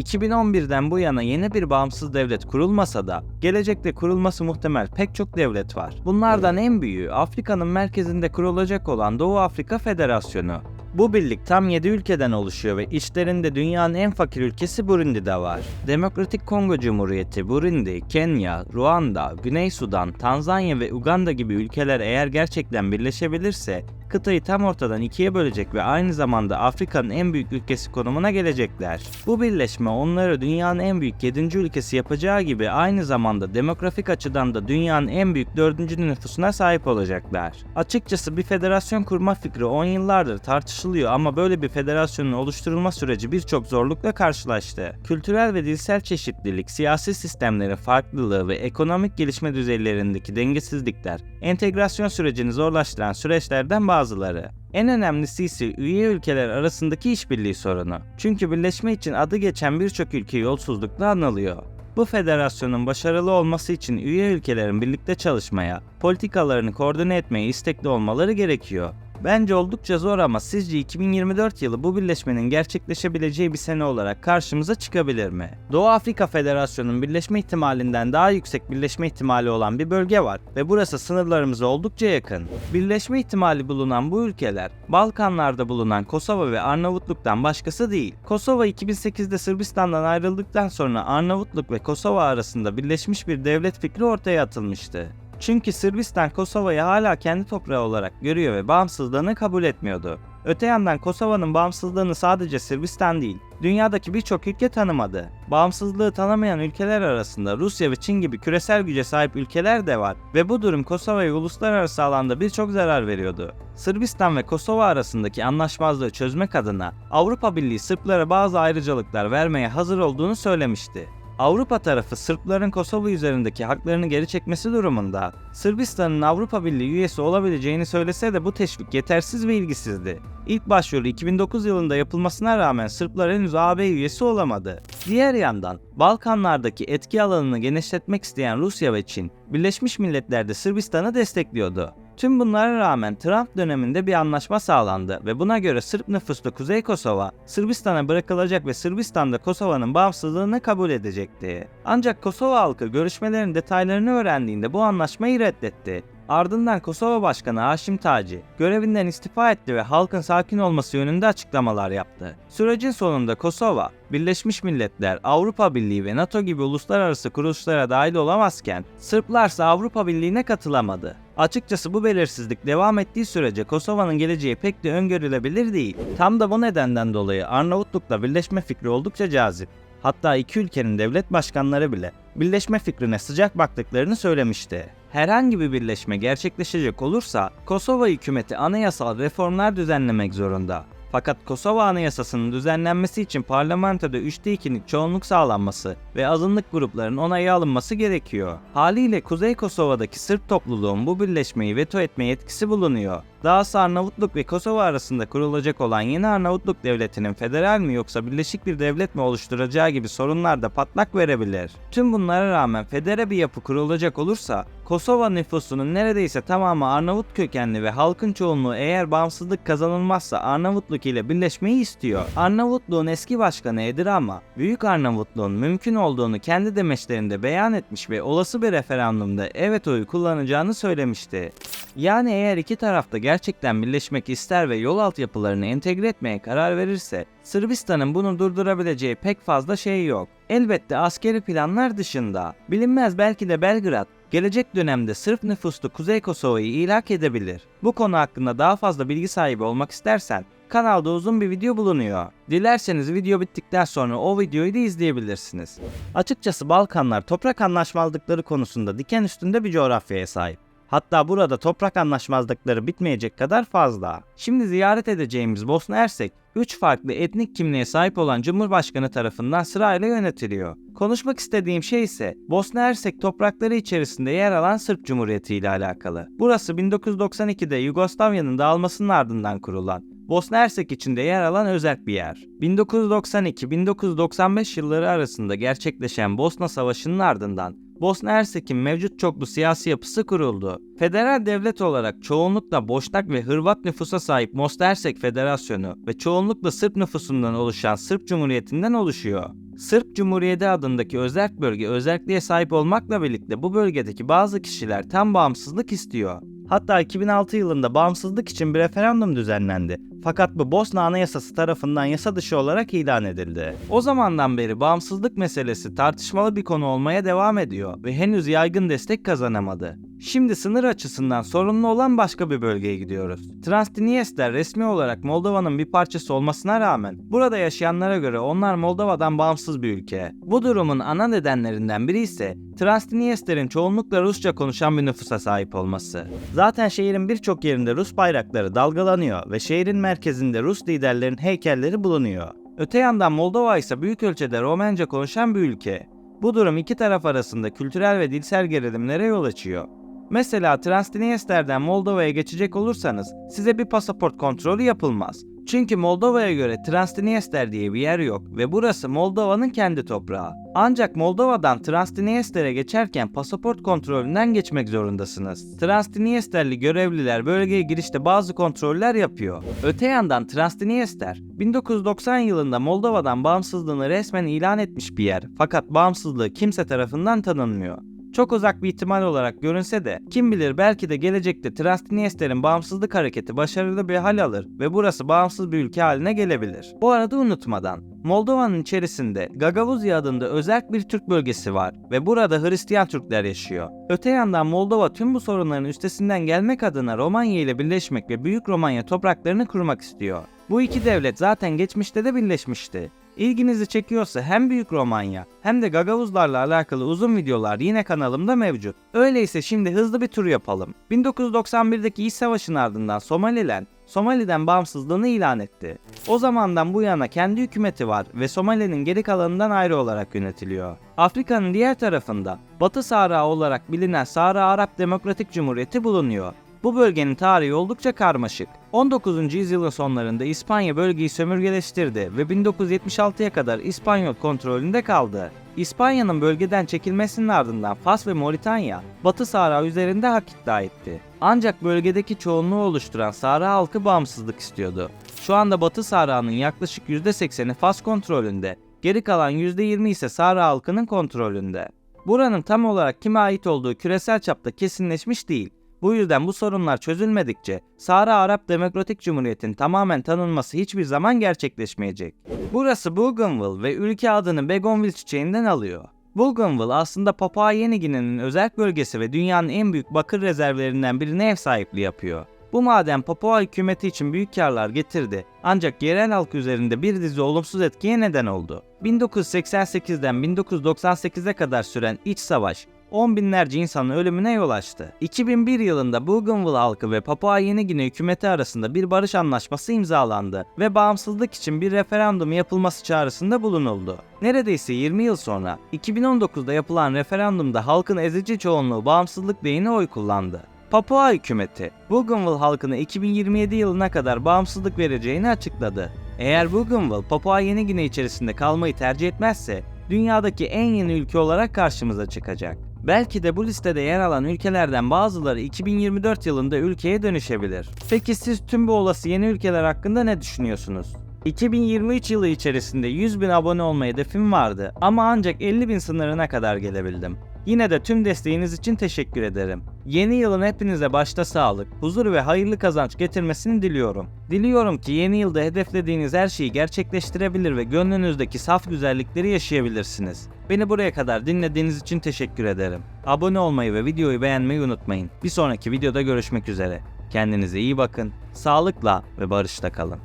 2011'den bu yana yeni bir bağımsız devlet kurulmasa da gelecekte kurulması muhtemel pek çok devlet var. Bunlardan en büyüğü Afrika'nın merkezinde kurulacak olan Doğu Afrika Federasyonu. Bu birlik tam 7 ülkeden oluşuyor ve içlerinde dünyanın en fakir ülkesi Burundi de var. Demokratik Kongo Cumhuriyeti, Burundi, Kenya, Ruanda, Güney Sudan, Tanzanya ve Uganda gibi ülkeler eğer gerçekten birleşebilirse kıtayı tam ortadan ikiye bölecek ve aynı zamanda Afrika'nın en büyük ülkesi konumuna gelecekler. Bu birleşme onları dünyanın en büyük 7. ülkesi yapacağı gibi aynı zamanda demografik açıdan da dünyanın en büyük 4. nüfusuna sahip olacaklar. Açıkçası bir federasyon kurma fikri 10 yıllardır tartışılıyor ama böyle bir federasyonun oluşturulma süreci birçok zorlukla karşılaştı. Kültürel ve dilsel çeşitlilik, siyasi sistemlerin farklılığı ve ekonomik gelişme düzeylerindeki dengesizlikler, entegrasyon sürecini zorlaştıran süreçlerden bazıları. En önemlisi ise üye ülkeler arasındaki işbirliği sorunu. Çünkü birleşme için adı geçen birçok ülke yolsuzlukla anılıyor. Bu federasyonun başarılı olması için üye ülkelerin birlikte çalışmaya, politikalarını koordine etmeye istekli olmaları gerekiyor. Bence oldukça zor ama sizce 2024 yılı bu birleşmenin gerçekleşebileceği bir sene olarak karşımıza çıkabilir mi? Doğu Afrika Federasyonu'nun birleşme ihtimalinden daha yüksek birleşme ihtimali olan bir bölge var ve burası sınırlarımıza oldukça yakın. Birleşme ihtimali bulunan bu ülkeler Balkanlarda bulunan Kosova ve Arnavutluk'tan başkası değil. Kosova 2008'de Sırbistan'dan ayrıldıktan sonra Arnavutluk ve Kosova arasında birleşmiş bir devlet fikri ortaya atılmıştı. Çünkü Sırbistan Kosova'yı hala kendi toprağı olarak görüyor ve bağımsızlığını kabul etmiyordu. Öte yandan Kosova'nın bağımsızlığını sadece Sırbistan değil, dünyadaki birçok ülke tanımadı. Bağımsızlığı tanımayan ülkeler arasında Rusya ve Çin gibi küresel güce sahip ülkeler de var ve bu durum Kosova'ya uluslararası alanda birçok zarar veriyordu. Sırbistan ve Kosova arasındaki anlaşmazlığı çözmek adına Avrupa Birliği Sırplara bazı ayrıcalıklar vermeye hazır olduğunu söylemişti. Avrupa tarafı Sırpların Kosova üzerindeki haklarını geri çekmesi durumunda Sırbistan'ın Avrupa Birliği üyesi olabileceğini söylese de bu teşvik yetersiz ve ilgisizdi. İlk başvuru 2009 yılında yapılmasına rağmen Sırplar henüz AB üyesi olamadı. Diğer yandan Balkanlardaki etki alanını genişletmek isteyen Rusya ve Çin, Birleşmiş Milletler'de Sırbistan'ı destekliyordu. Tüm bunlara rağmen Trump döneminde bir anlaşma sağlandı ve buna göre Sırp nüfuslu Kuzey Kosova, Sırbistan'a bırakılacak ve Sırbistan da Kosova'nın bağımsızlığını kabul edecekti. Ancak Kosova halkı görüşmelerin detaylarını öğrendiğinde bu anlaşmayı reddetti. Ardından Kosova Başkanı Haşim Taci görevinden istifa etti ve halkın sakin olması yönünde açıklamalar yaptı. Sürecin sonunda Kosova, Birleşmiş Milletler, Avrupa Birliği ve NATO gibi uluslararası kuruluşlara dahil olamazken Sırplarsa Avrupa Birliği'ne katılamadı. Açıkçası bu belirsizlik devam ettiği sürece Kosova'nın geleceği pek de öngörülebilir değil. Tam da bu nedenden dolayı Arnavutluk'la birleşme fikri oldukça cazip. Hatta iki ülkenin devlet başkanları bile birleşme fikrine sıcak baktıklarını söylemişti. Herhangi bir birleşme gerçekleşecek olursa Kosova hükümeti anayasal reformlar düzenlemek zorunda. Fakat Kosova Anayasası'nın düzenlenmesi için parlamentoda 3'te 2'lik çoğunluk sağlanması ve azınlık grupların onayı alınması gerekiyor. Haliyle Kuzey Kosova'daki Sırp topluluğun bu birleşmeyi veto etme yetkisi bulunuyor. Dahası Arnavutluk ve Kosova arasında kurulacak olan yeni Arnavutluk devletinin federal mi yoksa birleşik bir devlet mi oluşturacağı gibi sorunlar da patlak verebilir. Tüm bunlara rağmen federe bir yapı kurulacak olursa Kosova nüfusunun neredeyse tamamı Arnavut kökenli ve halkın çoğunluğu eğer bağımsızlık kazanılmazsa Arnavutluk ile birleşmeyi istiyor. Arnavutluğun eski başkanı Edirama, Büyük Arnavutluğun mümkün olduğunu kendi demeçlerinde beyan etmiş ve olası bir referandumda evet oyu kullanacağını söylemişti. Yani eğer iki tarafta gerçekten birleşmek ister ve yol altyapılarını entegre etmeye karar verirse Sırbistan'ın bunu durdurabileceği pek fazla şey yok. Elbette askeri planlar dışında. Bilinmez belki de Belgrad gelecek dönemde Sırp nüfuslu Kuzey Kosova'yı ilhak edebilir. Bu konu hakkında daha fazla bilgi sahibi olmak istersen kanalda uzun bir video bulunuyor. Dilerseniz video bittikten sonra o videoyu da izleyebilirsiniz. Açıkçası Balkanlar toprak anlaşmazlıkları konusunda diken üstünde bir coğrafyaya sahip. Hatta burada toprak anlaşmazlıkları bitmeyecek kadar fazla. Şimdi ziyaret edeceğimiz Bosna Hersek, 3 farklı etnik kimliğe sahip olan Cumhurbaşkanı tarafından sırayla yönetiliyor. Konuşmak istediğim şey ise Bosna Hersek toprakları içerisinde yer alan Sırp Cumhuriyeti ile alakalı. Burası 1992'de Yugoslavya'nın dağılmasının ardından kurulan Bosna Hersek içinde yer alan özel bir yer. 1992-1995 yılları arasında gerçekleşen Bosna Savaşı'nın ardından Bosna Hersek'in mevcut çoklu siyasi yapısı kuruldu. Federal devlet olarak çoğunlukla Boşnak ve Hırvat nüfusa sahip Bosna Hersek Federasyonu ve çoğunlukla Sırp nüfusundan oluşan Sırp Cumhuriyeti'nden oluşuyor. Sırp Cumhuriyeti adındaki özerk bölge özelliğe sahip olmakla birlikte bu bölgedeki bazı kişiler tam bağımsızlık istiyor. Hatta 2006 yılında bağımsızlık için bir referandum düzenlendi. Fakat bu Bosna Anayasası tarafından yasa dışı olarak ilan edildi. O zamandan beri bağımsızlık meselesi tartışmalı bir konu olmaya devam ediyor ve henüz yaygın destek kazanamadı. Şimdi sınır açısından sorunlu olan başka bir bölgeye gidiyoruz. Transdniester resmi olarak Moldova'nın bir parçası olmasına rağmen burada yaşayanlara göre onlar Moldova'dan bağımsız bir ülke. Bu durumun ana nedenlerinden biri ise Transdniester'in çoğunlukla Rusça konuşan bir nüfusa sahip olması. Zaten şehrin birçok yerinde Rus bayrakları dalgalanıyor ve şehrin merkezinde Rus liderlerin heykelleri bulunuyor. Öte yandan Moldova ise büyük ölçüde Romence konuşan bir ülke. Bu durum iki taraf arasında kültürel ve dilsel gerilimlere yol açıyor. Mesela Transdniester'den Moldova'ya geçecek olursanız size bir pasaport kontrolü yapılmaz. Çünkü Moldova'ya göre Transdniester diye bir yer yok ve burası Moldova'nın kendi toprağı. Ancak Moldova'dan Transdniester'e geçerken pasaport kontrolünden geçmek zorundasınız. Transdniesterli görevliler bölgeye girişte bazı kontroller yapıyor. Öte yandan Transdniester 1990 yılında Moldova'dan bağımsızlığını resmen ilan etmiş bir yer fakat bağımsızlığı kimse tarafından tanınmıyor. Çok uzak bir ihtimal olarak görünse de kim bilir belki de gelecekte Transdniester'in bağımsızlık hareketi başarılı bir hal alır ve burası bağımsız bir ülke haline gelebilir. Bu arada unutmadan Moldova'nın içerisinde Gagavuzya adında özel bir Türk bölgesi var ve burada Hristiyan Türkler yaşıyor. Öte yandan Moldova tüm bu sorunların üstesinden gelmek adına Romanya ile birleşmek ve Büyük Romanya topraklarını kurmak istiyor. Bu iki devlet zaten geçmişte de birleşmişti. İlginizi çekiyorsa hem Büyük Romanya hem de Gagavuzlarla alakalı uzun videolar yine kanalımda mevcut. Öyleyse şimdi hızlı bir tur yapalım. 1991'deki İç Savaşı'nın ardından Somaliland Somali'den bağımsızlığını ilan etti. O zamandan bu yana kendi hükümeti var ve Somali'nin geri kalanından ayrı olarak yönetiliyor. Afrika'nın diğer tarafında Batı Sahra olarak bilinen Sahra Arap Demokratik Cumhuriyeti bulunuyor. Bu bölgenin tarihi oldukça karmaşık. 19. yüzyılın sonlarında İspanya bölgeyi sömürgeleştirdi ve 1976'ya kadar İspanyol kontrolünde kaldı. İspanya'nın bölgeden çekilmesinin ardından Fas ve Moritanya, Batı Sahra üzerinde hak iddia etti. Ancak bölgedeki çoğunluğu oluşturan Sahra halkı bağımsızlık istiyordu. Şu anda Batı Sahra'nın yaklaşık %80'i Fas kontrolünde, geri kalan %20 ise Sahra halkının kontrolünde. Buranın tam olarak kime ait olduğu küresel çapta kesinleşmiş değil. Bu yüzden bu sorunlar çözülmedikçe Sahra Arap Demokratik Cumhuriyeti'nin tamamen tanınması hiçbir zaman gerçekleşmeyecek. Burası Bougainville ve ülke adını Begonville çiçeğinden alıyor. Bougainville aslında Papua Yeni Gine'nin özel bölgesi ve dünyanın en büyük bakır rezervlerinden birine ev sahipliği yapıyor. Bu maden Papua hükümeti için büyük karlar getirdi ancak yerel halk üzerinde bir dizi olumsuz etkiye neden oldu. 1988'den 1998'e kadar süren iç savaş on binlerce insanın ölümüne yol açtı. 2001 yılında Bougainville halkı ve Papua Yeni Gine hükümeti arasında bir barış anlaşması imzalandı ve bağımsızlık için bir referandum yapılması çağrısında bulunuldu. Neredeyse 20 yıl sonra 2019'da yapılan referandumda halkın ezici çoğunluğu bağımsızlık lehine oy kullandı. Papua hükümeti Bougainville halkına 2027 yılına kadar bağımsızlık vereceğini açıkladı. Eğer Bougainville Papua Yeni Gine içerisinde kalmayı tercih etmezse dünyadaki en yeni ülke olarak karşımıza çıkacak. Belki de bu listede yer alan ülkelerden bazıları 2024 yılında ülkeye dönüşebilir. Peki siz tüm bu olası yeni ülkeler hakkında ne düşünüyorsunuz? 2023 yılı içerisinde 100 bin abone olma hedefim vardı ama ancak 50 bin sınırına kadar gelebildim. Yine de tüm desteğiniz için teşekkür ederim. Yeni yılın hepinize başta sağlık, huzur ve hayırlı kazanç getirmesini diliyorum. Diliyorum ki yeni yılda hedeflediğiniz her şeyi gerçekleştirebilir ve gönlünüzdeki saf güzellikleri yaşayabilirsiniz. Beni buraya kadar dinlediğiniz için teşekkür ederim. Abone olmayı ve videoyu beğenmeyi unutmayın. Bir sonraki videoda görüşmek üzere. Kendinize iyi bakın, sağlıkla ve barışta kalın.